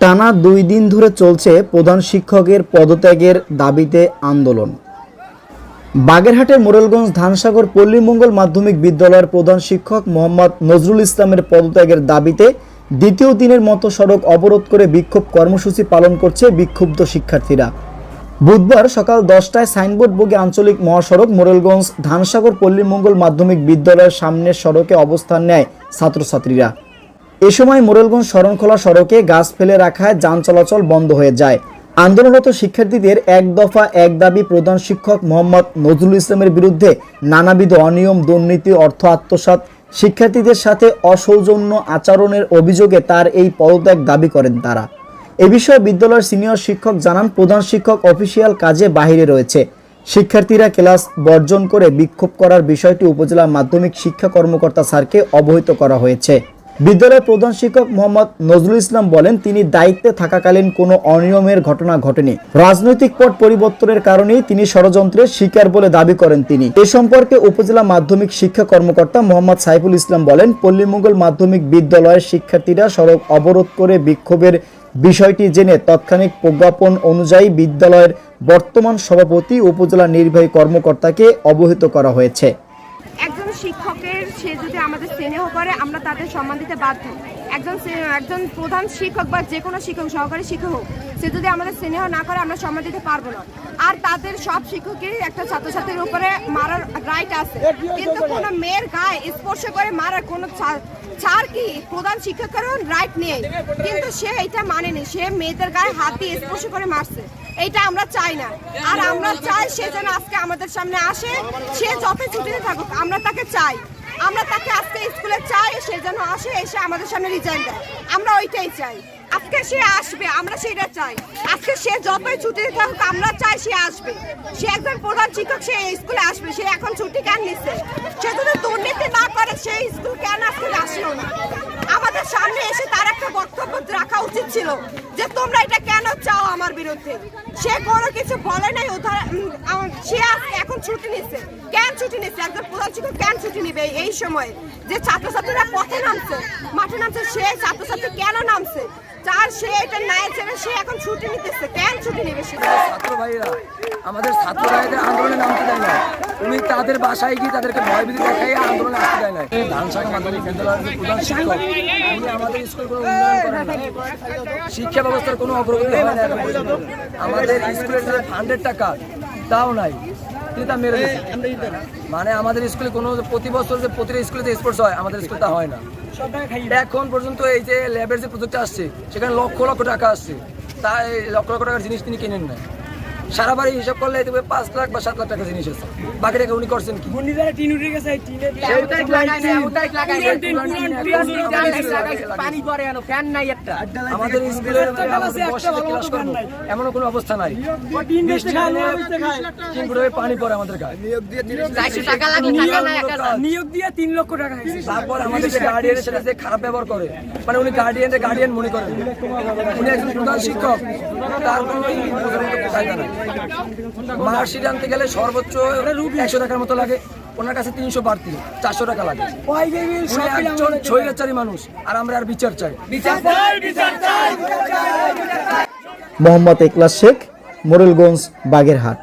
টানা দুই দিন ধরে চলছে প্রধান শিক্ষকের পদত্যাগের দাবিতে আন্দোলন। বাগেরহাটের মোরেলগঞ্জ ধানসাগর পল্লীমঙ্গল মাধ্যমিক বিদ্যালয়ের প্রধান শিক্ষক মোহাম্মদ নজরুল ইসলামের পদত্যাগের দাবিতে দ্বিতীয় দিনের মতো সড়ক অবরোধ করে বিক্ষোভ কর্মসূচি পালন করছে বিক্ষুব্ধ শিক্ষার্থীরা। বুধবার সকাল দশটায় সাইনবোর্ড বগে আঞ্চলিক মহাসড়ক মোরেলগঞ্জ ধানসাগর পল্লীমঙ্গল মাধ্যমিক বিদ্যালয়ের সামনের সড়কে অবস্থান নেয় ছাত্রছাত্রীরা। এ সময় মোরেলগঞ্জ শরণখোলা সড়কে গাছ ফেলে রাখায় যান চলাচল বন্ধ হয়ে যায়। আন্দোলনরত শিক্ষার্থীদের এক দফা এক দাবি প্রধান শিক্ষক মোহাম্মদ নজরুল ইসলামের বিরুদ্ধে নানাবিধ অনিয়ম, দুর্নীতি, অর্থ আত্মসাৎ শিক্ষার্থীদের সাথে অসৌজন্য আচরণের অভিযোগে তার এই পদত্যাগ দাবি করেন তারা। এ বিষয়ে বিদ্যালয়ের সিনিয়র শিক্ষক জানান, প্রধান শিক্ষক অফিসিয়াল কাজে বাহিরে রয়েছে। শিক্ষার্থীরা ক্লাস বর্জন করে বিক্ষোভ করার বিষয়টি উপজেলা মাধ্যমিক শিক্ষা কর্মকর্তা স্যারকে অবহিত করা হয়েছে। বিদ্যালয়ের প্রধান শিক্ষক মোহাম্মদ নজরুল ইসলাম বলেন, তিনি দায়িত্বে থাকাকালীন কোনো অনিয়মের ঘটনা ঘটেনি। রাজনৈতিক পট পরিবর্তনের কারণেই তিনি ষড়যন্ত্রের শিকার বলে দাবি করেন তিনি। এ সম্পর্কে উপজেলা মাধ্যমিক শিক্ষা কর্মকর্তা মোহাম্মদ সাইফুল ইসলাম বলেন পল্লীমঙ্গল মাধ্যমিক বিদ্যালয়ের শিক্ষার্থীরা সড়ক অবরোধ করে বিক্ষোভের বিষয়টি জেনে তাৎক্ষণিক প্রজ্ঞাপন অনুযায়ী বিদ্যালয়ের বর্তমান সভাপতি, উপজেলা নির্বাহী কর্মকর্তাকে অবহিত করা হয়েছে। একজন স্নেহ করে, আমরা তাদের সম্মান দিতে বাধ্য। একজন একজন প্রধান শিক্ষক বা যে কোনো শিক্ষক, সহকারী শিক্ষক হোক, সে যদি আমাদের স্নেহ না করে, আমরা সম্মান দিতে পারব না। আর তাদের সব শিক্ষকেরই একটা ছাত্রছাত্রীর উপরে মারার রাইট আছে। কিন্তু কোনো মেয়ের গায়ে স্পর্শ করে মারার কোনো ছাড় কি প্রধান শিক্ষকেরও রাইট নেই। কিন্তু সে এটা মানেনি। সে মেয়েদের গায়ে হাত দিয়ে স্পর্শ করে মারছে। এইটা আমরা চাই না। আর আমরা চাই সে যেন আজকে আমাদের সামনে আসে। সে যত ছুটিতে থাকুক, আমরা তাকে চাই। আমরা তাকে আজকে সে আসে এসে আমাদের সামনে রিজাইন দেয়। আমরা ওইটাই চাই। আজকে সে আসবে, আমরা সেটা চাই। আজকে সে যতই ছুটিতে থাকুক, আমরা চাই সে আসবে। সে একজন প্রধান শিক্ষক, সে স্কুলে আসবে। সে এখন ছুটি কেন নিচ্ছে? সে যদি দুর্নীতি না করে, সেই স্কুল কেন আজকে আসলো না আমাদের সামনে এসে তার একটা বক্তব্য ছিল যে তোমরা এটা কেন চাও আমার বিরুদ্ধে? সে কোনো কিছু বলে নাই সে এখন ছুটি নিচ্ছে কেন ছুটি নিচ্ছে একজন প্রধান শিক্ষক কেন ছুটি নিবে এই সময়? যে ছাত্রছাত্রীরা পথে নামছে, মাঠে নামছে, সে ছাত্রছাত্রী কেন নামছে? যার সে এটা সে এখন ছুটি নিতেছে। কেন ছুটি নিবে ছাত্র ভাইরা আমাদের ছাত্র ভাইদের আন্দোলনে নামতে দেয় না উনি তাদের বাসায় গিয়ে তাদেরকে ভয়ভীতি দেখাই আন্দোলনে আসতে দেয় না ধানসাগর মাধ্যমিক বিদ্যালয়ের প্রধান শিক্ষক আমাদের শিক্ষা ব্যবস্থার কোনো অগ্রগতি হয় না আমাদের স্কুলের যে ফান্ডের টাকা, তাও নাই। তিনি মেরে দিয়েছে। মানে আমাদের স্কুলে কোনো প্রতি বছর যে প্রতিটা স্কুলে যে স্পোর্টস হয় আমাদের স্কুলে তা হয় না। এখন পর্যন্ত এই যে ল্যাবের যে প্রজেক্ট আসছে সেখানে লক্ষ লক্ষ টাকা আসছে। তাই লক্ষ লক্ষ টাকার জিনিস তিনি কিনেন না সারা বাড়ি হিসাব করলে দেখবে পাঁচ লাখ বা সাত লাখ টাকা জিনিস আছে। বাকি টাকা উনি করছেন কি? টিন উঠে গেছে আমাদের স্কুলের এমনও কোনো অবস্থা নাই। পানি পড়ে আমাদের গায়ে। নিয়োগ দিয়ে তিন লক্ষ টাকা তারপর আমাদের যে গার্ডিয়ানের সাথে যে খারাপ ব্যবহার করে মানে উনি গার্ডিয়ানের গার্ডিয়ান মনে করেন। উনি একজন প্রধান শিক্ষক। তার কোনো কায়দা নাই মার্কশিট আনতে গেলে সর্বোচ্চ একশো টাকার মতো লাগে। ওনার কাছে তিনশো বাড়তি চারশো টাকা লাগে। একজন স্বৈরাচারী মানুষ আর আমরা আর বিচার চাই। মোহাম্মদ একলাস শেখ মোরেলগঞ্জ বাগেরহাট।